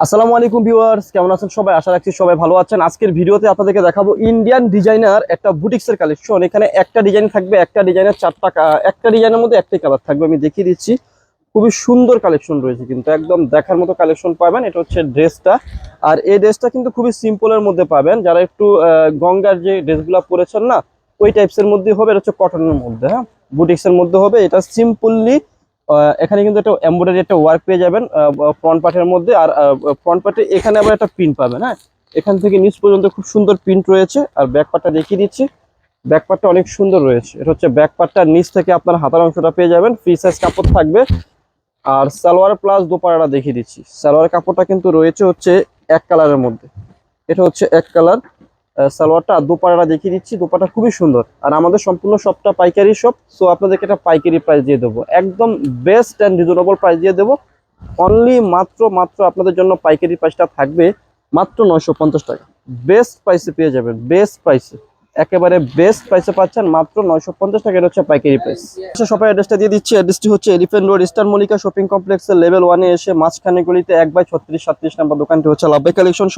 আসসালামু আলাইকুম ভিউয়ার্স, কেমন আছেন সবাই? আশা রাখছি সবাই ভালো আছেন। আজকের ভিডিওতে আপনাদেরকে দেখাবো ইন্ডিয়ান ডিজাইনার একটা বুটিক্সের কালেকশন এখানে একটা ডিজাইন থাকবে, একটা ডিজাইনের চারটা একটা ডিজাইনের মধ্যে একটাই কালার থাকবে। আমি দেখিয়ে দিচ্ছি, খুবই সুন্দর কালেকশন রয়েছে কিন্তু, একদম দেখার মতো কালেকশন পাবেন। এটা হচ্ছে ড্রেসটা। আর এই ড্রেসটা কিন্তু খুবই সিম্পলের মধ্যে পাবেন। যারা একটু গঙ্গার যে ড্রেসগুলো পরেছেন না, ওই টাইপসের মধ্যে হবে। এটা হচ্ছে কটনের মধ্যে হ্যাঁ? বুটিক্সের মধ্যে হবে। এটা সিম্পললি এখানে কিন্তু একটা এমব্রয়ডারি একটা ওয়ার্ক পেয়ে যাবেন ফ্রন্ট পার্টের মধ্যে আর ফ্রন্ট পার্টে এখানে আবার একটা প্রিন্ট পাবেন হ্যাঁ? এখান থেকে নিচ পর্যন্ত খুব সুন্দর প্রিন্ট রয়েছে, আর ব্যাক পার্টটা দেখিয়ে দিচ্ছি। ব্যাক পার্টটা অনেক সুন্দর রয়েছে। এটা হচ্ছে ব্যাক পার্টটা নিচ থেকে আপনার হাতার অংশটা পেয়ে যাবেন ফ্রি সাইজ কাপড় থাকবে। আর সালোয়ার প্লাস দোপাড়াটা দেখিয়ে দিচ্ছি। সালোয়ার কাপড়টা কিন্তু রয়েছে হচ্ছে এক কালারের মধ্যে। এটা হচ্ছে এক কালার সালোয়ারটা আর দোপাড়াটা দেখিয়ে দিচ্ছি। দোপাটা খুবই সুন্দর। আর আমাদের সম্পূর্ণ সবটা পাইকারি শপ সো আপনাদেরকে একটা পাইকারি প্রাইস দিয়ে দেবো। একদম বেস্ট অ্যান্ড রিজনেবল প্রাইস দিয়ে দেবো। অনলি মাত্র মাত্র আপনাদের জন্য পাইকারি প্রাইসটা থাকবে মাত্র নয়শো পঞ্চাশ টাকা। বেস্ট প্রাইসে পেয়ে যাবেন। বেস্ট প্রাইসে একেবারে বেস্ট প্রাইসে পাচ্ছেন মাত্র নয়শো পঞ্চাশ টাকা। এটা হচ্ছে পাইকারি প্রাইস সবাই অ্যাড্রেসটা দিয়ে দিচ্ছি। অ্যাড্রেসটি হচ্ছে elephant road Eastern Mallika shopping কমপ্লেক্সের লেভেল ওয়ানে এসে মাঝখানে গলিতে এক বাই ছত্রিশ, সাতত্রিশ নাম্বার দোকানটি হচ্ছে লাভবাই কালেকশন